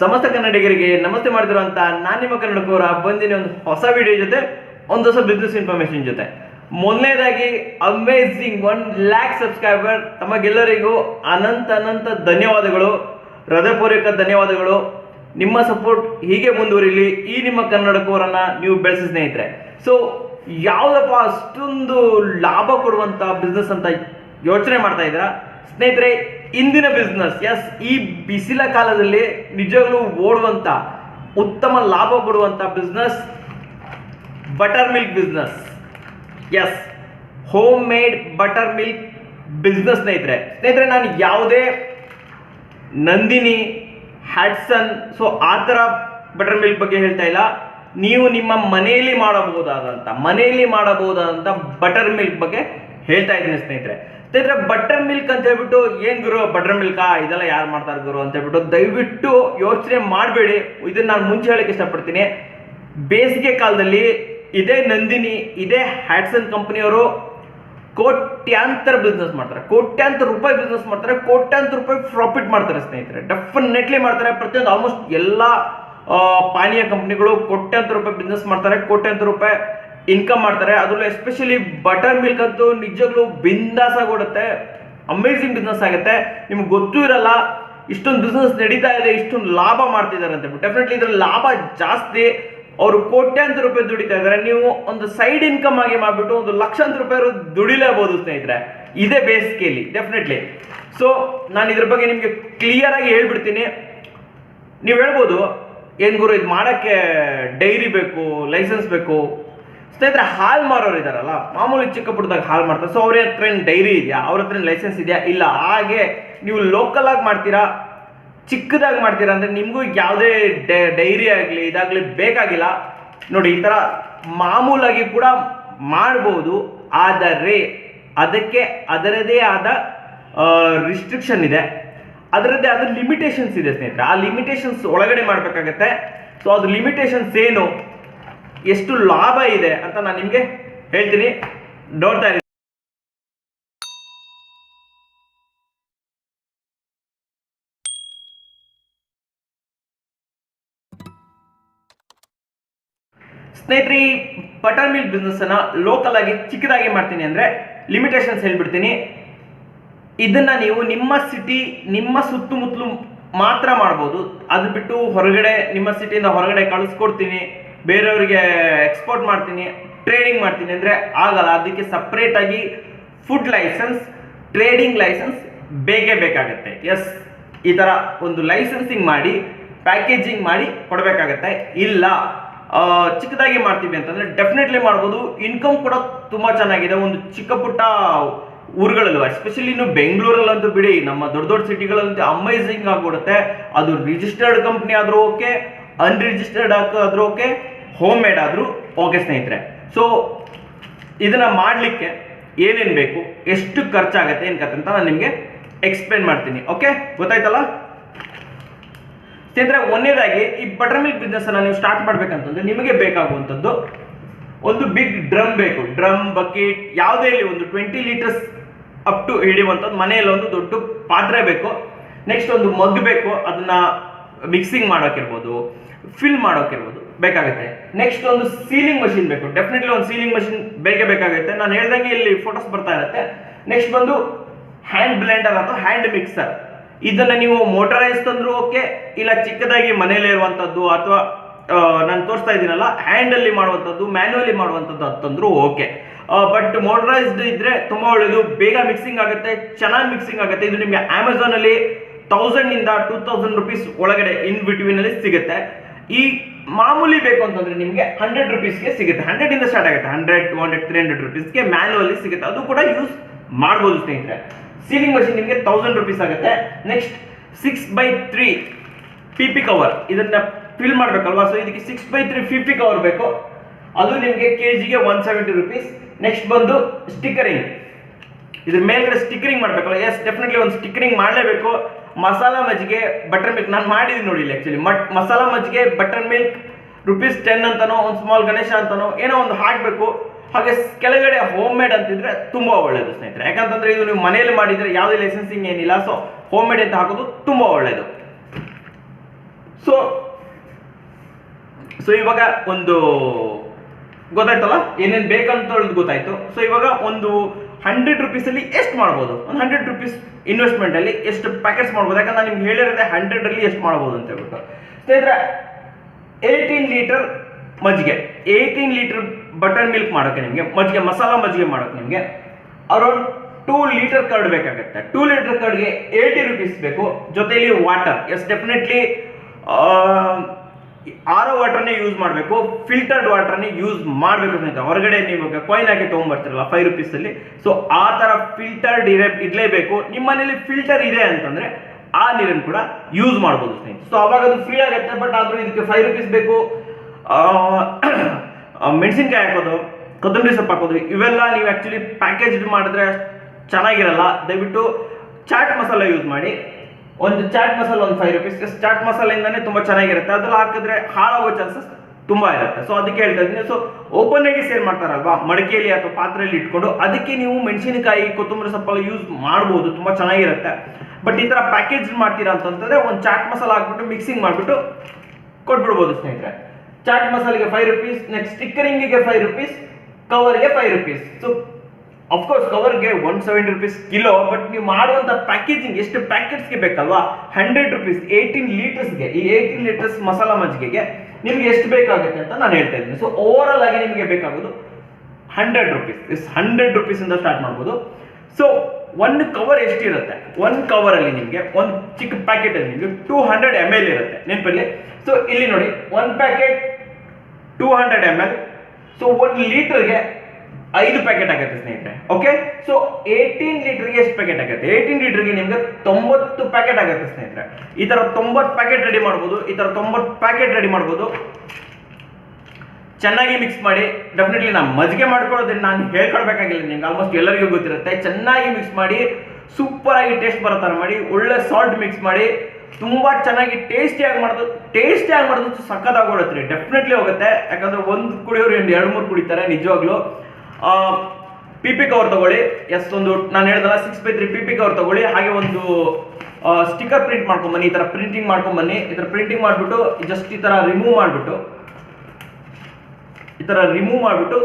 ಸಮಸ್ತ ಕನ್ನಡಿಗರಿಗೆ ನಮಸ್ತೆ ಮಾಡಿದಿರುವಂಥ ನಾನು ನಿಮ್ಮ ಕನ್ನಡಕೋರ ಬಂದಿನ ಒಂದು ಹೊಸ ವಿಡಿಯೋ ಜೊತೆ, ಒಂದು ಹೊಸ ಬಿಸ್ನೆಸ್ ಇನ್ಫಾರ್ಮೇಶನ್ ಜೊತೆ. ಮೊದಲನೇದಾಗಿ ಅಮೇಝಿಂಗ್ ಒನ್ ಲ್ಯಾಕ್ ಸಬ್ಸ್ಕ್ರೈಬರ್ ತಮಗೆಲ್ಲರಿಗೂ ಅನಂತ ಅನಂತ ಧನ್ಯವಾದಗಳು, ಹೃದಯಪೂರ್ವಕ ಧನ್ಯವಾದಗಳು. ನಿಮ್ಮ ಸಪೋರ್ಟ್ ಹೀಗೆ ಮುಂದುವರಿಲಿ, ಈ ನಿಮ್ಮ ಕನ್ನಡಕೋರನ್ನ ನೀವು ಬೆಳೆಸಿ ಸ್ನೇಹಿತರೆ. ಸೊ ಯಾವುದಪ್ಪ ಅಷ್ಟೊಂದು ಲಾಭ ಕೊಡುವಂತ ಬಿಸ್ನೆಸ್ ಅಂತ ಯೋಚನೆ ಮಾಡ್ತಾ ಇದ್ದೀರಾ? ಸ್ನೇಹಿತರೆ ಇಂದಿನ ಬಿಸ್ನೆಸ್ ಎಸ್ ಈ ಬಿಸಿಲ ಕಾಲದಲ್ಲಿ ನಿಜವಾಗ್ಲೂ ಓಡುವಂತ, ಉತ್ತಮ ಲಾಭ ಕೊಡುವಂತ business butter milk business yes home made butter milk business ಸ್ನೇಹಿತರೆ. ಸ್ನೇಹಿತರೆ, ನಾನು ಯಾವುದೇ ನಂದಿನಿ ಹ್ಯಾಟ್ಸನ್ ಸೊ ಆ ಥರ ಬಟರ್ ಮಿಲ್ಕ್ ಬಗ್ಗೆ ಹೇಳ್ತಾ ಇಲ್ಲ. ನೀವು ನಿಮ್ಮ ಮನೆಯಲ್ಲಿ ಮಾಡಬಹುದಾದಂಥ ಮನೆಯಲ್ಲಿ ಮಾಡಬಹುದಾದಂಥ ಬಟರ್ ಮಿಲ್ಕ್ ಬಗ್ಗೆ ಹೇಳ್ತಾ ಇದ್ದೀನಿ ಸ್ನೇಹಿತರೆ. ಸ್ನೇಹಿತರೆ ಬಟರ್ ಮಿಲ್ಕ್ ಅಂತ ಹೇಳ್ಬಿಟ್ಟು, ಏನ್ ಗುರು ಬಟರ್ ಮಿಲ್ಕಾ ಇದೆಲ್ಲ ಯಾರು ಮಾಡ್ತಾರೆ ಗುರು? ಅಂತ ಹೇಳ್ಬಿಟ್ಟು ದಯವಿಟ್ಟು ಯೋಚನೆ ಮಾಡಬೇಡಿ. ಇದನ್ನ ನಾನು ಮುಂಚೆ ಹೇಳಕ್ಕೆ ಇಷ್ಟಪಡ್ತೀನಿ. ಬೇಸಿಗೆ ಕಾಲದಲ್ಲಿ ಇದೇ ನಂದಿನಿ, ಇದೇ ಹ್ಯಾಟ್ಸನ್ ಕಂಪನಿಯವರು ಕೋಟ್ಯಾಂತರ ಬಿಸ್ನೆಸ್ ಮಾಡ್ತಾರೆ. ಕೋಟ್ಯಾಂತರ ರೂಪಾಯಿ ಬಿಸ್ನೆಸ್ ಮಾಡ್ತಾರೆ. ಕೋಟ್ಯಾಂತರ ರೂಪಾಯಿ ಪ್ರಾಫಿಟ್ ಮಾಡ್ತಾರೆ ಸ್ನೇಹಿತರೆ. ಡೆಫಿನೆಟ್ಲಿ ಮಾಡ್ತಾರೆ. ಪ್ರತಿಯೊಂದು ಆಲ್ಮೋಸ್ಟ್ ಎಲ್ಲ ಪಾನೀಯ ಕಂಪ್ನಿಗಳು ಕೋಟ್ಯಾಂತರ ರೂಪಾಯಿ ಬಿಸ್ನೆಸ್ ಮಾಡ್ತಾರೆ. ಕೋಟ್ಯಾಂತರ ರೂಪಾಯಿ ಇನ್ಕಮ್ ಮಾಡ್ತಾರೆ. ಅದರಲ್ಲೂ ಎಸ್ಪೆಷಲಿ ಬಟರ್ ಮಿಲ್ಕ್ ಅಂತೂ ನಿಜಗಳು ಬಿಂದಾಸ ಕೊಡುತ್ತೆ ಅಮೇಝಿಂಗ್ ಬಿಸ್ನೆಸ್ ಆಗುತ್ತೆ. ನಿಮ್ಗೆ ಗೊತ್ತೂ ಇರಲ್ಲ, ಇಷ್ಟೊಂದು ಬಿಸ್ನೆಸ್ ನಡೀತಾ ಇದೆ, ಇಷ್ಟೊಂದು ಲಾಭ ಮಾಡ್ತಿದ್ದಾರೆ ಅಂತ ಡೆಫಿನೆಟ್ಲಿ ಇದರ ಲಾಭ ಜಾಸ್ತಿ. ಅವರು ಕೋಟ್ಯಾಂತರ ರೂಪಾಯಿ ದುಡಿತಾ ಇದ್ದಾರೆ. ನೀವು ಒಂದು ಸೈಡ್ ಇನ್ಕಮ್ ಆಗಿ ಮಾಡ್ಬಿಟ್ಟು ಒಂದು ಲಕ್ಷಾಂತರ ರೂಪಾಯಿ ದುಡಿಲೇಬಹುದು ಸ್ನೇಹಿತರೆ. ಇದೇ ಬೇಸಿಗೆಯಲ್ಲಿ ಡೆಫಿನೆಟ್ಲಿ ಸೊ ನಾನು ಇದ್ರ ಬಗ್ಗೆ ನಿಮಗೆ ಕ್ಲಿಯರ್ ಆಗಿ ಹೇಳ್ಬಿಡ್ತೀನಿ. ನೀವು ಹೇಳ್ಬೋದು, ಏನ್ ಗುರು, ಇದು ಮಾಡಕ್ಕೆ ಡೈರಿ ಬೇಕು ಲೈಸೆನ್ಸ್ ಬೇಕು ಸ್ನೇಹಿತರೆ, ಹಾಲ್ ಮಾರೋರು ಇದಾರಲ್ಲ, ಮಾಮೂಲಿ ಚಿಕ್ಕ ಪುಟ್ಟದಾಗ ಹಾಲ್ ಮಾಡ್ತಾರೆ ಸೊ ಅವ್ರ ಹತ್ರ ಏನು ಡೈರಿ ಇದೆಯಾ? ಅವ್ರ ಹತ್ರ ಲೈಸೆನ್ಸ್ ಇದೆಯಾ? ಇಲ್ಲ. ಹಾಗೆ ನೀವು ಲೋಕಲ್ ಆಗಿ ಮಾಡ್ತೀರಾ? ಚಿಕ್ಕದಾಗಿ ಮಾಡ್ತೀರಾ ಅಂದ್ರೆ ನಿಮಗೂ ಯಾವುದೇ ಡೈರಿ ಆಗಲಿ, ಇದಾಗಲಿ ಬೇಕಾಗಿಲ್ಲ. ನೋಡಿ, ಈ ಥರ ಮಾಮೂಲಾಗಿ ಕೂಡ ಮಾಡ್ಬೋದು. ಆದರೆ, ಅದಕ್ಕೆ ಅದರದೇ ಆದ ರಿಸ್ಟ್ರಿಕ್ಷನ್ ಇದೆ. ಅದರದ್ದೇ ಆದ ಲಿಮಿಟೇಷನ್ಸ್ ಇದೆ ಸ್ನೇಹಿತರೆ. ಆ ಲಿಮಿಟೇಷನ್ಸ್ ಒಳಗಡೆ ಮಾಡಬೇಕಾಗತ್ತೆ. ಸೊ ಅದು ಲಿಮಿಟೇಷನ್ಸ್ ಏನು? ಎಷ್ಟು ಲಾಭ ಇದೆ ಅಂತ ನಾನು ನಿಮಗೆ ಹೇಳ್ತೀನಿ. ನೋಡ್ತಾ ಇರಿ. ಸ್ನೇಹಿತರೆ, ಈ ಬಟರ್ ಮಿಲ್ಕ್ ಬಿಸ್ನೆಸ್ ಅನ್ನ ಲೋಕಲ್ ಆಗಿ ಚಿಕ್ಕದಾಗಿ ಮಾಡ್ತೀನಿ ಅಂದ್ರೆ ಲಿಮಿಟೇಷನ್ಸ್ ಹೇಳ್ಬಿಡ್ತೀನಿ. ಇದನ್ನ ನೀವು ನಿಮ್ಮ ಸಿಟಿ ನಿಮ್ಮ ಸುತ್ತಮುತ್ತಲು ಮಾತ್ರ ಮಾಡ್ಬೋದು. ಅದು ಬಿಟ್ಟು ಹೊರಗಡೆ, ನಿಮ್ಮ ಸಿಟಿಯಿಂದ ಹೊರಗಡೆ ಕಳಿಸ್ಕೊಡ್ತೀನಿ. ಬೇರೆಯವರಿಗೆ ಎಕ್ಸ್ಪೋರ್ಟ್ ಮಾಡ್ತೀನಿ ಟ್ರೇಡಿಂಗ್ ಮಾಡ್ತೀನಿ ಅಂದರೆ ಆಗಲ್ಲ. ಅದಕ್ಕೆ ಸಪ್ರೇಟಾಗಿ ಫುಡ್ ಲೈಸೆನ್ಸ್ ಟ್ರೇಡಿಂಗ್ ಲೈಸೆನ್ಸ್ ಬೇಕೇ ಬೇಕಾಗುತ್ತೆ. ಎಸ್ ಈ ಥರ ಒಂದು ಲೈಸೆನ್ಸಿಂಗ್ ಮಾಡಿ ಪ್ಯಾಕೇಜಿಂಗ್ ಮಾಡಿ ಕೊಡಬೇಕಾಗತ್ತೆ. ಇಲ್ಲ ಚಿಕ್ಕದಾಗಿ ಮಾಡ್ತೀವಿ ಅಂತಂದರೆ ಡೆಫಿನೆಟ್ಲಿ ಮಾಡ್ಬೋದು. ಇನ್ಕಮ್ ಕೂಡ ತುಂಬ ಚೆನ್ನಾಗಿದೆ. ಒಂದು ಚಿಕ್ಕ ಪುಟ್ಟ ಊರುಗಳಲ್ಲೂ ಎಸ್ಪೆಷಲಿ ಇನ್ನು ಬೆಂಗಳೂರಲ್ಲಂತೂ ಬಿಡಿ, ನಮ್ಮ ದೊಡ್ಡ ದೊಡ್ಡ ಸಿಟಿಗಳಂತೂ ಅಮೇಝಿಂಗ್ ಆಗಿಬಿಡುತ್ತೆ ಅದು ರಿಜಿಸ್ಟರ್ಡ್ ಕಂಪ್ನಿ ಆದರೂ ಓಕೆ ಅನ್ರಿಜಿಸ್ಟರ್ಡ್ ಆದ್ರೂ ಓಕೆ ಹೋಮ್ ಮೇಡ್ ಆದರೂ ಓಕೆ ಸ್ನೇಹಿತರೆ. ಸೊ ಇದನ್ನು ಮಾಡಲಿಕ್ಕೆ ಏನೇನು ಬೇಕು, ಎಷ್ಟು ಖರ್ಚಾಗತ್ತೆ ಏನು ಕತೆ ಅಂತ ನಾನು ನಿಮಗೆ ಎಕ್ಸ್ಪ್ಲೇನ್ ಮಾಡ್ತೀನಿ ಓಕೆ ಗೊತ್ತಾಯ್ತಲ್ಲ? ಸ್ನೇಹಿತರೆ, ಒಂದೇದಾಗಿ ಈ ಬಟರ್ ಮಿಲ್ಕ್ ಬಿಸ್ನೆಸ್ ಅನ್ನ ನೀವು ಸ್ಟಾರ್ಟ್ ಮಾಡ್ಬೇಕಂತಂದ್ರೆ ನಿಮಗೆ ಬೇಕಾಗುವಂಥದ್ದು ಒಂದು ಬಿಗ್ ಡ್ರಮ್ ಬೇಕು. ಡ್ರಮ್ ಬಕೆಟ್ ಯಾವುದೇ ಇಲ್ಲಿ ಒಂದು ಟ್ವೆಂಟಿ ಲೀಟರ್ಸ್ ಅಪ್ ಟು ಹಿಡಿಯುವಂಥದ್ದು. ಮನೆಯಲ್ಲಿ ಒಂದು ದೊಡ್ಡ ಪಾತ್ರೆ ಬೇಕು. ನೆಕ್ಸ್ಟ್ ಒಂದು ಮಗ್ ಬೇಕು. ಅದನ್ನ ಮಿಕ್ಸಿಂಗ್ ಮಾಡೋಕ್ಕಿರ್ಬೋದು ಫಿಲ್ ಮಾಡೋಕ್ಕಿರ್ಬೋದು ಬೇಕಾಗುತ್ತೆ. ನೆಕ್ಸ್ಟ್ ಒಂದು ಸೀಲಿಂಗ್ ಮಷಿನ್ ಬೇಕು. ಡೆಫಿನೆಟ್ಲಿ ಒಂದು ಸೀಲಿಂಗ್ ಮಷಿನ್ ಬೇಕೇ ಬೇಕಾಗುತ್ತೆ. ನಾನು ಹೇಳ್ದಂಗೆ ಇಲ್ಲಿ ಫೋಟೋಸ್ ಬರ್ತಾ ಇರುತ್ತೆ. ನೆಕ್ಸ್ಟ್ ಬಂದು ಹ್ಯಾಂಡ್ ಬ್ಲೆಂಡರ್ ಅಥವಾ ಹ್ಯಾಂಡ್ ಮಿಕ್ಸರ್ ಇದನ್ನ ನೀವು ಮೋಟರೈಸ್ ತಂದ್ರು ಓಕೆ ಇಲ್ಲ ಚಿಕ್ಕದಾಗಿ ಮನೇಲಿ ಇರುವಂಥದ್ದು ಅಥವಾ ನಾನು ತೋರಿಸ್ತಾ ಇದ್ದೀನಲ್ಲ ಹ್ಯಾಂಡಲ್ಲಿ ಮಾಡುವಂಥದ್ದು ಮ್ಯಾನ್ಯಲಿ ಮಾಡುವಂಥದ್ದು ಅಂತಂದ್ರು ಓಕೆ ಬಟ್ ಮೋಟರೈಸ್ಡ್ ಇದ್ರೆ ತುಂಬಾ ಒಳ್ಳೆಯದು ಬೇಗ ಮಿಕ್ಸಿಂಗ್ ಆಗುತ್ತೆ, ಚೆನ್ನಾಗಿ ಮಿಕ್ಸಿಂಗ್ ಆಗುತ್ತೆ. ಇದು ನಿಮಗೆ ಅಮೆಝಾನ್ ಅಲ್ಲಿ ತೌಸಂಡ್ ಇಂದ ಟೂ ತೌಸಂಡ್ ರುಪೀಸ್ ಒಳಗಡೆ ಇನ್ ಬಿಟ್ವೀನ್ ಅಲ್ಲಿ ಸಿಗುತ್ತೆ. ಈ ಮಾಮೂಲಿ ಬೇಕು ಅಂತಂದ್ರೆ ನಿಮಗೆ ಹಂಡ್ರೆಡ್ ರುಪೀಸ್ಗೆ ಸಿಗುತ್ತೆ. ಹಂಡ್ರೆಡ್ ಇಂದ ಸ್ಟಾರ್ಟ್ ಆಗುತ್ತೆ. Hundred to hundred three hundred ರುಪೀಸ್ಗೆ manually ಸಿಗುತ್ತೆ. ಅದು ಕೂಡ ಯೂಸ್ ಮಾಡ್ಬೋದು ಸ್ನೇಹಿತರೆ. ಸೀಲಿಂಗ್ ಮಷಿನ್ ನಿಮಗೆ ತೌಸಂಡ್ ರುಪೀಸ್ ಆಗುತ್ತೆ. Next six by three P P cover ಇದನ್ನ ಫಿಲ್ ಮಾಡಬೇಕಲ್ವಾ? ಸೊ ಇದಕ್ಕೆ six by three P P cover ಬೇಕು. ಅದು ನಿಮಗೆ ಕೆ ಜಿಗೆ ಒನ್ ಸೆವೆಂಟಿ ರುಪೀಸ್ ನೆಕ್ಸ್ಟ್ ಬಂದು ಸ್ಟಿಕರಿಂಗ್ ಇದ್ರ ಮೇಲ್ಗಡೆ ಸ್ಟಿಕರಿಂಗ್ ಮಾಡಬೇಕಲ್ಲ? ಎಸ್ ಡೆಫಿನೆಟ್ಲಿ ಒಂದು ಸ್ಟಿಕರಿಂಗ್ ಮಾಡಲೇಬೇಕು. ಮಸಾಲಾ ಮಜ್ಜಿಗೆ ಬಟರ್ ಮಿಲ್ಕ್ ನಾನು ಮಾಡಿದ್ದೀನಿ ನೋಡಿ ಇಲ್ಲಿ ಆ್ಯಕ್ಚುಲಿ ಮಟ್ ಮಸಾಲ ಮಜ್ಜಿಗೆ ಬಟರ್ ಮಿಲ್ಕ್ ರುಪೀಸ್ ಟೆನ್ ಅಂತನೋ, ಒಂದು ಸ್ಮಾಲ್ ಗಣೇಶ ಅಂತನೋ, ಏನೋ ಒಂದು ಹಾಕಬೇಕು. ಹಾಗೆ ಕೆಳಗಡೆ ಹೋಮ್ ಮೇಡ್ ಅಂತಿದ್ರೆ ತುಂಬ ಒಳ್ಳೆಯದು ಸ್ನೇಹಿತರೆ. ಯಾಕಂತಂದ್ರೆ ಇದು ನೀವು ಮನೆಯಲ್ಲಿ ಮಾಡಿದರೆ ಯಾವುದೇ ಲೈಸೆನ್ಸಿಂಗ್ ಏನಿಲ್ಲ ಸೊ ಹೋಮ್ ಮೇಡ್ ಅಂತ ಹಾಕೋದು ತುಂಬ ಒಳ್ಳೆಯದು ಸೊ ಸೊ ಇವಾಗ ಒಂದು ಗೊತ್ತಾಯ್ತಲ್ಲ? ಏನೇನು ಬೇಕಂತ ಹೇಳೋದು ಗೊತ್ತಾಯ್ತು. ಸೊ ಇವಾಗ ಒಂದು ಹಂಡ್ರೆಡ್ ರುಪೀಸಲ್ಲಿ ಎಷ್ಟು ಮಾಡ್ಬೋದು? ಒಂದು ಹಂಡ್ರೆಡ್ ರುಪೀಸ್ ಇನ್ವೆಸ್ಟ್ಮೆಂಟಲ್ಲಿ ಎಷ್ಟು ಪ್ಯಾಕೆಟ್ಸ್ ಮಾಡ್ಬೋದು? ಯಾಕಂದ್ರೆ ನಾನು ನಿಮ್ಗೆ ಹೇಳಿರೋದೆ ಹಂಡ್ರೆಡಲ್ಲಿ ಎಷ್ಟು ಮಾಡ್ಬೋದು ಅಂತ ಹೇಳ್ಬಿಟ್ಟು. ಸ್ನೇಹಿತರೆ ಏಯ್ಟೀನ್ ಲೀಟರ್ ಮಜ್ಜಿಗೆ. ಏಯ್ಟೀನ್ ಲೀಟರ್ ಬಟರ್ ಮಿಲ್ಕ್ ಮಾಡೋಕ್ಕೆ ನಿಮಗೆ, ಮಜ್ಜಿಗೆ, ಮಸಾಲ ಮಜ್ಜಿಗೆ ಮಾಡೋಕ್ಕೆ ನಿಮಗೆ ಅರೌಂಡ್ ಟೂ ಲೀಟರ್ ಕರ್ಡ್ ಬೇಕಾಗುತ್ತೆ. ಟೂ ಲೀಟರ್ ಕರ್ಡ್ಗೆ ಏಯ್ಟಿ ರುಪೀಸ್ ಬೇಕು. ಜೊತೆಯಲ್ಲಿ ವಾಟರ್ ಎಸ್ ಡೆಫಿನೆಟ್ಲಿ ಆರೋ ವಾಟರ್ನೇ ಯೂಸ್ ಮಾಡಬೇಕು, ಫಿಲ್ಟರ್ಡ್ ವಾಟರ್ನೇ ಯೂಸ್ ಮಾಡಬೇಕು ಅಂತ ಹೊರಗಡೆ ನೀವು ಕಾಯಿನ್ ಹಾಕಿ ತೊಗೊಂಬರ್ತಿರಲ್ಲ ಫೈವ್ ರುಪೀಸಲ್ಲಿ ಸೊ ಆ ಥರ ಫಿಲ್ಟರ್ಡ್ ಇರೇ ಇರಲೇಬೇಕು. ನಿಮ್ಮ ಮನೇಲಿ ಫಿಲ್ಟರ್ ಇದೆ ಅಂತಂದರೆ ಆ ನೀರನ್ನು ಕೂಡ ಯೂಸ್ ಮಾಡ್ಬೋದು ಸ್ನೇಹಿತರೆ. ಸೊ ಅವಾಗ ಅದು ಫ್ರೀ ಆಗುತ್ತೆ ಬಟ್ ಆದರೂ ಇದಕ್ಕೆ ಫೈವ್ ರುಪೀಸ್ ಬೇಕು. ಮೆಣಸಿನ್ಕಾಯಿ ಹಾಕೋದು, ಕೊತ್ತಂಬರಿ ಸೊಪ್ಪು ಹಾಕೋದು, ಇವೆಲ್ಲ ನೀವು ಆ್ಯಕ್ಚುಲಿ ಪ್ಯಾಕೇಜ್ ಮಾಡಿದ್ರೆ ಚೆನ್ನಾಗಿರಲ್ಲ. ದಯವಿಟ್ಟು ಚಾಟ್ ಮಸಾಲ ಯೂಸ್ ಮಾಡಿ. ಒಂದು ಚಾಟ್ ಮಸಾಲ ಒಂದು ಫೈವ್ ರುಪೀಸ್ ಚಾಟ್ ಮಸಾಲೆಯಿಂದನೇ ತುಂಬ ಚೆನ್ನಾಗಿರುತ್ತೆ. ಅದ್ರಲ್ಲಿ ಹಾಕಿದ್ರೆ ಹಾಳಾಗೋ ಚಾನ್ಸಸ್ ತುಂಬ ಇರುತ್ತೆ. ಸೊ ಅದಕ್ಕೆ ಹೇಳ್ತಾ ಇದ್ದೀನಿ. ಸೊ ಓಪನ್ ಆಗಿ ಸೇಲ್ ಮಾಡ್ತಾರಲ್ವಾ? ಮಡಿಕೆಯಲ್ಲಿ ಅಥವಾ ಪಾತ್ರೆಯಲ್ಲಿ ಇಟ್ಕೊಂಡು ಅದಕ್ಕೆ ನೀವು ಮೆಣಸಿನಕಾಯಿ, ಕೊತ್ತಂಬರಿ ಸೊಪ್ಪೆಲ್ಲ ಯೂಸ್ ಮಾಡ್ಬೋದು. ತುಂಬ ಚೆನ್ನಾಗಿರುತ್ತೆ. ಬಟ್ ಈ ಥರ ಪ್ಯಾಕೇಜ್ ಮಾಡ್ತೀರಾ ಅಂತಂದ್ರೆ ಒಂದು ಚಾಟ್ ಮಸಾಲ ಹಾಕ್ಬಿಟ್ಟು ಮಿಕ್ಸಿಂಗ್ ಮಾಡಿಬಿಟ್ಟು ಕೊಟ್ಬಿಡ್ಬೋದು ಸ್ನೇಹಿತರೆ. ಚಾಟ್ ಮಸಾಲೆಗೆ ಫೈವ್ ರುಪೀಸ್ ನೆಕ್ಸ್ಟ್ ಸ್ಟಿಕ್ಕರಿಂಗಿಗೆ five rupees ಕವರ್ಗೆ five rupees so of course ಕವರ್ಗೆ one seventy rupees kilo but ನೀವು ಮಾಡುವಂಥ ಪ್ಯಾಕೇಜಿಂಗ್ ಎಷ್ಟು ಪ್ಯಾಕೆಟ್ಸ್ಗೆ ಬೇಕಲ್ವಾ? ಹಂಡ್ರೆಡ್ ರುಪೀಸ್ ಏಯ್ಟೀನ್ ಲೀಟರ್ಸ್ಗೆ ಈ ಏಯ್ಟೀನ್ ಲೀಟರ್ಸ್ ಮಸಾಲ ಮಜ್ಜಿಗೆಗೆ ನಿಮ್ಗೆ ಎಷ್ಟು ಬೇಕಾಗುತ್ತೆ ಅಂತ ನಾನು ಹೇಳ್ತಾ ಇದ್ದೀನಿ. ಸೊ ಓವರ್ ಆಗಿ ನಿಮಗೆ ಬೇಕಾಗೋದು ಹಂಡ್ರೆಡ್ ರುಪೀಸ್ ಇಸ್ ಹಂಡ್ರೆಡ್ ರುಪೀಸಿಂದ ಸ್ಟಾರ್ಟ್ ಮಾಡ್ಬೋದು. ಸೊ ಒನ್ ಕವರ್ ಎಷ್ಟಿರುತ್ತೆ? ಒಂದು ಕವರಲ್ಲಿ ನಿಮಗೆ ಒಂದು ಚಿಕ್ಕ ಪ್ಯಾಕೆಟಲ್ಲಿ ನಿಮಗೆ ಟೂ ಹಂಡ್ರೆಡ್ ಎಂ ಎಲ್ ಇರುತ್ತೆ. ನೆನಪಲ್ಲಿ ಸೊ ಇಲ್ಲಿ ನೋಡಿ one packet two hundred M L so one ಲೀಟರ್ಗೆ ಐದು ಪ್ಯಾಕೆಟ್ ಆಗುತ್ತೆ ಸ್ನೇಹಿತರೆ ಓಕೆ ಸೊ ಏಯ್ಟೀನ್ ಲೀಟರ್ಗೆ ಎಷ್ಟು ಪ್ಯಾಕೆಟ್ ಆಗುತ್ತೆ? ಏಯ್ಟೀನ್ ಲೀಟರ್ಗೆ ನಿಮಗೆ ತೊಂಬತ್ತು ಪ್ಯಾಕೆಟ್ ಆಗುತ್ತೆ ಸ್ನೇಹಿತರೆ. ಈ ಥರ ತೊಂಬತ್ತು ಪ್ಯಾಕೆಟ್ ರೆಡಿ ಮಾಡ್ಬೋದು. ಈ ಥರ ತೊಂಬತ್ತು ಪ್ಯಾಕೆಟ್ ರೆಡಿ ಮಾಡ್ಬೋದು. ಚೆನ್ನಾಗಿ ಮಿಕ್ಸ್ ಮಾಡಿ. ಡೆಫಿನೆಟ್ಲಿ ನಾನು ಮಜ್ಜಿಗೆ ಮಾಡ್ಕೊಳ್ಳೋದನ್ನ ನಾನು ಹೇಳ್ಕೊಡ್ಬೇಕಾಗಿಲ್ಲ ನಿಮ್ಗೆ. ಆಲ್ಮೋಸ್ಟ್ ಎಲ್ಲರಿಗೂ ಗೊತ್ತಿರುತ್ತೆ. ಚೆನ್ನಾಗಿ ಮಿಕ್ಸ್ ಮಾಡಿ ಸೂಪರ್ ಆಗಿ ಟೇಸ್ಟ್ ಬರೋ ಥರ ಮಾಡಿ, ಒಳ್ಳೆ ಸಾಲ್ಟ್ ಮಿಕ್ಸ್ ಮಾಡಿ, ತುಂಬಾ ಚೆನ್ನಾಗಿ ಟೇಸ್ಟಿಯಾಗಿ ಮಾಡೋದು ಟೇಸ್ಟಿಯಾಗಿ ಮಾಡೋದು ಸಖತ್ತಾಗಿ ರೀ. ಡೆಫಿನೆಟ್ಲಿ ಹೋಗುತ್ತೆ. ಯಾಕಂದ್ರೆ ಒಂದು ಕುಡಿಯೋರು ಎರಡು ಮೂರು ಕುಡಿತಾರೆ ನಿಜವಾಗ್ಲೂ. ಪಿ ಪಿ ಕವರ್ ತಗೊಳ್ಳಿ. ಎಸ್ ಒಂದು, ನಾನು ಹೇಳ್ದಲ್ಲ six by three P P cover ತಗೊಳ್ಳಿ. ಹಾಗೆ ಒಂದು ಸ್ಟಿಕ್ಕರ್ ಪ್ರಿಂಟ್ ಮಾಡ್ಕೊಂಬನ್ನಿ. ಈ ಥರ ಪ್ರಿಂಟಿಂಗ್ ಮಾಡ್ಕೊಂಬನ್ನಿ. ಈ ಥರ ಪ್ರಿಂಟಿಂಗ್ ಮಾಡಿಬಿಟ್ಟು ಜಸ್ಟ್ ಈ ಥರ ರಿಮೂವ್ ಮಾಡಿಬಿಟ್ಟು, ಈ ಥರ ರಿಮೂವ್ ಮಾಡಿಬಿಟ್ಟು,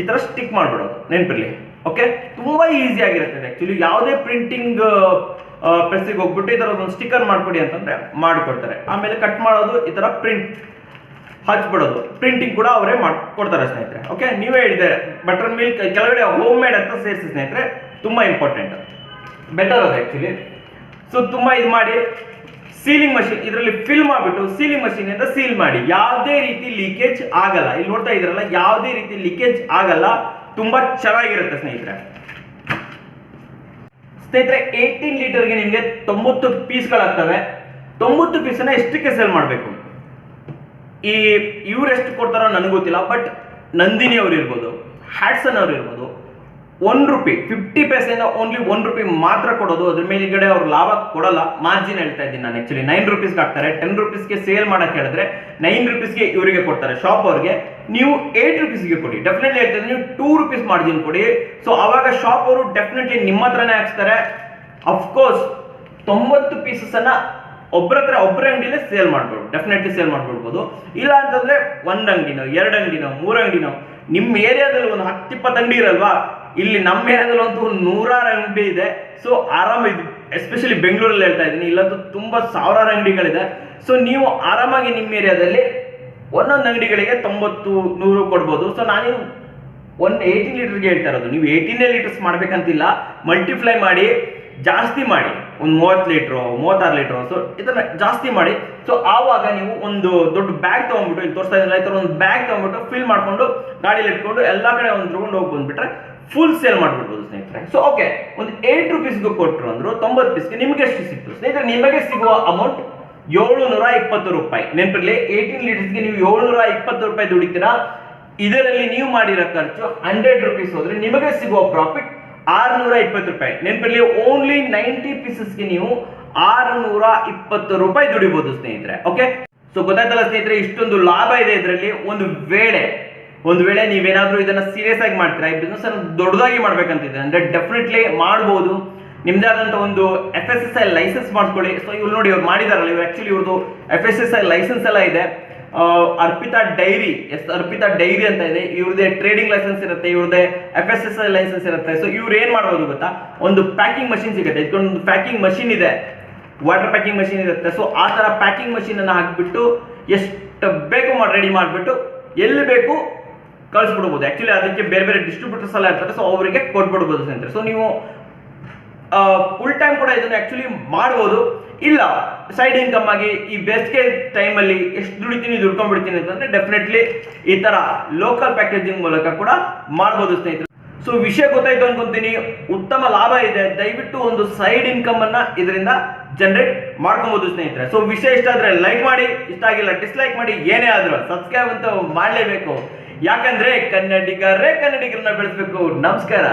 ಈ ಥರ ಸ್ಟಿಕ್ ಮಾಡಿಬಿಡೋದು. ನೆನಪಿರಲಿ. ಓಕೆ ತುಂಬ ಈಸಿ ಆಗಿರುತ್ತೆ ಆ್ಯಕ್ಚುಲಿ ಯಾವುದೇ ಪ್ರಿಂಟಿಂಗ್ ಪ್ರೆಸ್ಸಿಗೆ ಹೋಗ್ಬಿಟ್ಟು ಈ ಥರ ಒಂದು ಸ್ಟಿಕ್ಕರ್ ಮಾಡಿಕೊಡಿ ಅಂತಂದರೆ ಮಾಡಿಕೊಡ್ತಾರೆ. ಆಮೇಲೆ ಕಟ್ ಮಾಡೋದು ಈ ಥರ ಪ್ರಿಂಟ್ ಹಚ್ಬಿಡೋದು. ಪ್ರಿಂಟಿಂಗ್ ಕೂಡ ಅವರೇ ಮಾಡ್ಕೊಡ್ತಾರೆ ಸ್ನೇಹಿತರೆ. ಓಕೆ ನೀವೇ ಹೇಳಿದೆ ಬಟರ್ ಮಿಲ್ಕ್ ಕೆಳಗಡೆ ಹೋಮ್ ಮೇಡ್ ಅಂತ ಸೇರಿಸಿ ಸ್ನೇಹಿತರೆ, ತುಂಬ ಇಂಪಾರ್ಟೆಂಟ್ ಬೆಟರ್ ಅದು ಆ್ಯಕ್ಚುಲಿ ಸೊ ತುಂಬ ಇದು ಮಾಡಿ ಸೀಲಿಂಗ್ ಮಷಿನ್ ಇದರಲ್ಲಿ ಫಿಲ್ ಮಾಡಿಬಿಟ್ಟು ಸೀಲಿಂಗ್ ಮಷಿನ್ ಇಂದ ಸೀಲ್ ಮಾಡಿ. ಯಾವುದೇ ರೀತಿ ಲೀಕೇಜ್ ಆಗಲ್ಲ. ಇಲ್ಲಿ ನೋಡ್ತಾ ಇದ್ರಲ್ಲ ಯಾವುದೇ ರೀತಿ ಲೀಕೇಜ್ ಆಗಲ್ಲ. ತುಂಬಾ ಚೆನ್ನಾಗಿರುತ್ತೆ ಸ್ನೇಹಿತರೆ. ಸ್ನೇಹಿತರೆ ಏಯ್ಟೀನ್ ಲೀಟರ್ಗೆ ನಿಮಗೆ ತೊಂಬತ್ತು ಪೀಸ್ಗಳಾಗ್ತವೆ ತೊಂಬತ್ತು ಪೀಸನ್ನು ಎಷ್ಟಕ್ಕೆ ಸೇಲ್ ಮಾಡಬೇಕು? ಈ ಇವ್ರು ಎಷ್ಟು ಕೊಡ್ತಾರೋ ನನಗೆ ಗೊತ್ತಿಲ್ಲ ಬಟ್ ನಂದಿನಿ ಅವ್ರು ಇರ್ಬೋದು, ಹ್ಯಾಟ್ಸನ್ ಅವ್ರು ಇರ್ಬೋದು ಒನ್ ರುಪಿ ಫಿಫ್ಟಿ ಪೈಸೆಯಿಂದ ಓನ್ಲಿ ಒನ್ ರುಪಿ ಮಾತ್ರ ಕೊಡೋದು, ಅದ್ರ ಮೇಲ್ಗಡೆ ಅವ್ರು ಲಾಭ ಕೊಡಲ್ಲ ಮಾರ್ಜಿನ್ ಹೇಳ್ತಾ ಇದ್ದೀನಿ ನಾನು ಆಕ್ಚುಲಿ ನೈನ್ ರುಪೀಸ್ಗೆ ಹಾಕ್ತಾರೆ ಟೆನ್ ರುಪೀಸ್ಗೆ ಸೇಲ್ ಮಾಡಕ್ಕೆ ಹೇಳಿದ್ರೆ ನೈನ್ ರುಪೀಸ್ಗೆ ಇವರಿಗೆ ಕೊಡ್ತಾರೆ ಶಾಪ್ ಅವ್ರಿಗೆ. ನೀವು ಏಟ್ ರುಪೀಸ್ಗೆ ಕೊಡಿ ಡೆಫಿನೆಟ್ಲಿ ಹೇಳ್ತಾ ಇದ್ದೀನಿ, ನೀವು ಟೂ ರುಪೀಸ್ ಮಾರ್ಜಿನ್ ಕೊಡಿ. ಸೊ ಅವಾಗ ಶಾಪ್ ಅವರು ಡೆಫಿನೆಟ್ಲಿ ನಿಮ್ಮ ಹತ್ರನೇ ಹಾಕ್ಸ್ತಾರೆ. ಅಫ್ಕೋರ್ಸ್ ತೊಂಬತ್ತು ಪೀಸಸ್ ಅನ್ನ ಒಬ್ಬರ ಹತ್ರ ಒಬ್ಬರ ಅಂಗಡಿಲೇ ಸೇಲ್ ಮಾಡ್ಬೋದು ಡೆಫಿನೆಟ್ಲಿ ಸೇಲ್ ಮಾಡ್ಬಿಡ್ಬೋದು. ಇಲ್ಲ ಅಂತಂದ್ರೆ ಒಂದ್ ಅಂಗಡಿನೋ, ಎರಡು ಅಂಗಡಿನೋ, ಮೂರು ಅಂಗಡಿನೋ ನಿಮ್ಮ ಏರಿಯಾದಲ್ಲಿ ಒಂದು ಹತ್ತು ಇಪ್ಪತ್ತು ಅಂಗಡಿ ಇರಲ್ವಾ? ಇಲ್ಲಿ ನಮ್ಮ ಏರಿಯಾದಲ್ಲಿ ಅಂತೂ ನೂರಾರು ಅಂಗಡಿ ಇದೆ. ಸೊ ಆರಾಮ ಇದು ಎಸ್ಪೆಷಲಿ ಬೆಂಗಳೂರಲ್ಲಿ ಹೇಳ್ತಾ ಇದ್ದೀನಿ, ಇಲ್ಲಂತೂ ತುಂಬಾ ಸಾವಿರಾರು ಅಂಗಡಿಗಳಿದೆ. ಸೊ ನೀವು ಆರಾಮಾಗಿ ನಿಮ್ಮ ಏರಿಯಾದಲ್ಲಿ ಒಂದೊಂದು ಅಂಗಡಿಗಳಿಗೆ ತೊಂಬತ್ತು, ನೂರು ಕೊಡ್ಬೋದು. ಸೊ ನಾನು ಒನ್ ಏಯ್ಟೀನ್ ಲೀಟರ್ಗೆ ಹೇಳ್ತಾ ಇರೋದು. ನೀವು ಏಯ್ಟೀನೇ ಲೀಟರ್ಸ್ ಮಾಡ್ಬೇಕಂತಿಲ್ಲ ಮಲ್ಟಿಪ್ಲೈ ಮಾಡಿ, ಜಾಸ್ತಿ ಮಾಡಿ. ಒಂದು ಮೂವತ್ತು ಲೀಟ್ರು, ಮೂವತ್ತಾರು ಲೀಟ್ರು. ಸೊ ಇದನ್ನ ಜಾಸ್ತಿ ಮಾಡಿ. ಸೊ ಆವಾಗ ನೀವು ಒಂದು ದೊಡ್ಡ ಬ್ಯಾಗ್ ತೊಗೊಂಡ್ಬಿಟ್ಟು, ಇಲ್ಲಿ ತೋರಿಸ್ತಾ ಇದ್ದೀನಿ ಈ ಒಂದು ಬ್ಯಾಗ್ ತೊಗೊಂಡ್ಬಿಟ್ಟು ಫಿಲ್ ಮಾಡ್ಕೊಂಡು ಗಾಡಿಯಲ್ಲಿ ಇಟ್ಕೊಂಡು ಎಲ್ಲ ಕಡೆ ಒಂದು ತಗೊಂಡು ಹೋಗಿ ಬಂದ್ಬಿಟ್ರೆ ಫುಲ್ ಸೇಲ್ ಮಾಡ್ಬಿಡ್ಬೋದು ಸ್ನೇಹಿತರೆ. ಸೊ ಓಕೆ ಒಂದು ಏಯ್ಟ್ ರುಪೀಸ್ಗೆ ಕೊಟ್ಟರು ಅಂದ್ರು ತೊಂಬತ್ತು ಪೀಸ್ಗೆ ನಿಮಗೆ ಎಷ್ಟು ಸಿಕ್ತು? ಸ್ನೇಹಿತರೆ, ನಿಮಗೆ ಸಿಗುವ ಅಮೌಂಟ್ ಏಳುನೂರ ಇಪ್ಪತ್ತು ರೂಪಾಯಿ. ನೆನಪಿರಲಿ ಏಯ್ಟೀನ್ ಲೀಟರ್ಸ್ಗೆ ನೀವು ಏಳ್ನೂರ ಇಪ್ಪತ್ತು ರೂಪಾಯಿ ದುಡಿತೀರಾ? ಇದರಲ್ಲಿ ನೀವು ಮಾಡಿರೋ ಖರ್ಚು ಹಂಡ್ರೆಡ್ ರುಪೀಸ್ ಹೋದ್ರೆ ನಿಮಗೆ ಸಿಗುವ ಪ್ರಾಫಿಟ್ ಆರ್ನೂರ ಇಪ್ಪತ್ತು ರೂಪಾಯಿ. ನೆನಪಿರ್ಲಿ ಓನ್ಲಿ ನೈಂಟಿ ಪೀಸಸ್ಗೆ ನೀವು ಆರುನೂರ ಇಪ್ಪತ್ತು ರೂಪಾಯಿ ದುಡಿಬಹುದು ಸ್ನೇಹಿತರೆ ಓಕೆ ಸೊ ಗೊತ್ತಾಯ್ತಲ್ಲ ಸ್ನೇಹಿತರೆ, ಇಷ್ಟೊಂದು ಲಾಭ ಇದೆ ಇದರಲ್ಲಿ. ಒಂದು ವೇಳೆ ಒಂದು ವೇಳೆ ನೀವೇನಾದ್ರೂ ಇದನ್ನ ಸೀರಿಯಸ್ ಆಗಿ ಮಾಡ್ತೀರಾ, ಈ ಬಿಸ್ನೆಸ್ ಅನ್ನು ದೊಡ್ಡದಾಗಿ ಮಾಡ್ಬೇಕಂತಿದೆ ಅಂದ್ರೆ ಡೆಫಿನೆಟ್ಲಿ ಮಾಡ್ಬೋದು. ನಿಮ್ದೇ ಆದಂತ ಒಂದು F S S I licence ಮಾಡ್ಕೊಳ್ಳಿ. ಸೊ ಇವ್ರು ನೋಡಿ, ಇವ್ರು ಮಾಡಿದಾರಲ್ಲ, ಇವ್ರು ಆಕ್ಚುಲಿ ಇವ್ರದ್ದು F S S I licence ಎಲ್ಲ ಇದೆ. Arpita dairy, yes, Arpita dairy ಅಂತ ಇದೆ. ಇವ್ರದೇ ಟ್ರೇಡಿಂಗ್ ಲೈಸೆನ್ಸ್ ಇರುತ್ತೆ, ಇವ್ರದೇ F S S I licence ಇರುತ್ತೆ. ಸೊ ಇವ್ರು ಏನ್ ಮಾಡ್ಬೋದು ಗೊತ್ತಾ? ಒಂದು ಪ್ಯಾಕಿಂಗ್ ಮಷಿನ್ ಸಿಗುತ್ತೆ. ಇದಕ್ಕೊಂದು ಪ್ಯಾಕಿಂಗ್ ಮಷಿನ್ ಇದೆ. ವಾಟರ್ ಪ್ಯಾಕಿಂಗ್ ಮಷಿನ್ ಇರುತ್ತೆ. ಸೊ ಆ ತರ ಪ್ಯಾಕಿಂಗ್ ಮಷಿನ್ ಅನ್ನ ಹಾಕ್ಬಿಟ್ಟು ಎಷ್ಟು ಬೇಕು ಮಾಡಿ ರೆಡಿ ಮಾಡಿಬಿಟ್ಟು ಎಲ್ಲಿ ಬೇಕು ಕಳಿಸ್ಬಿಡ್ಬೋದು. ಆ್ಯಕ್ಚುಲಿ ಅದಕ್ಕೆ ಬೇರೆ ಬೇರೆ ಡಿಸ್ಟ್ರಿಬ್ಯೂಟರ್ಸ್ ಎಲ್ಲ ಇರ್ತಾರೆ. ಸೊ ಅವರಿಗೆ ಕೊಟ್ಬಿಡ್ಬೋದು ಸ್ನೇಹಿತರೆ. ಸೊ ನೀವು ಫುಲ್ ಟೈಮ್ ಕೂಡ ಇದನ್ನು ಆ್ಯಕ್ಚುಲಿ ಮಾಡ್ಬೋದು. ಇಲ್ಲ ಸೈಡ್ ಇನ್ಕಮ್ ಆಗಿ ಈ ಬೇಸಿಗೆ ಟೈಮಲ್ಲಿ ಎಷ್ಟು ದುಡಿತೀನಿ, ದುಡ್ಕೊಂಡ್ಬಿಡ್ತೀನಿ ಅಂತಂದ್ರೆ ಡೆಫಿನೆಟ್ಲಿ ಈ ತರ ಲೋಕಲ್ ಪ್ಯಾಕೇಜಿಂಗ್ ಮೂಲಕ ಕೂಡ ಮಾಡ್ಬೋದು ಸ್ನೇಹಿತರೆ. ಸೊ ವಿಷಯ ಗೊತ್ತಾಯ್ತು ಅನ್ಕೊಂತೀನಿ. ಉತ್ತಮ ಲಾಭ ಇದೆ. ದಯವಿಟ್ಟು ಒಂದು ಸೈಡ್ ಇನ್ಕಮ್ ಅನ್ನ ಇದರಿಂದ ಜನರೇಟ್ ಮಾಡ್ಕೊಬಹುದು ಸ್ನೇಹಿತರೆ. ಸೊ ವಿಷಯ ಇಷ್ಟ ಆದ್ರೆ ಲೈಕ್ ಮಾಡಿ. ಇಷ್ಟ ಆಗಿಲ್ಲ ಡಿಸ್ಲೈಕ್ ಮಾಡಿ. ಏನೇ ಆದ್ರೂ ಸಬ್ಸ್ಕ್ರೈಬ್ ಅಂತ ಮಾಡಲೇಬೇಕು. ಯಾಕಂದ್ರೆ ಕನ್ನಡಿಗರೇ ಕನ್ನಡಿಗರನ್ನ ಬೆಳೆಸಬೇಕು. ನಮಸ್ಕಾರ.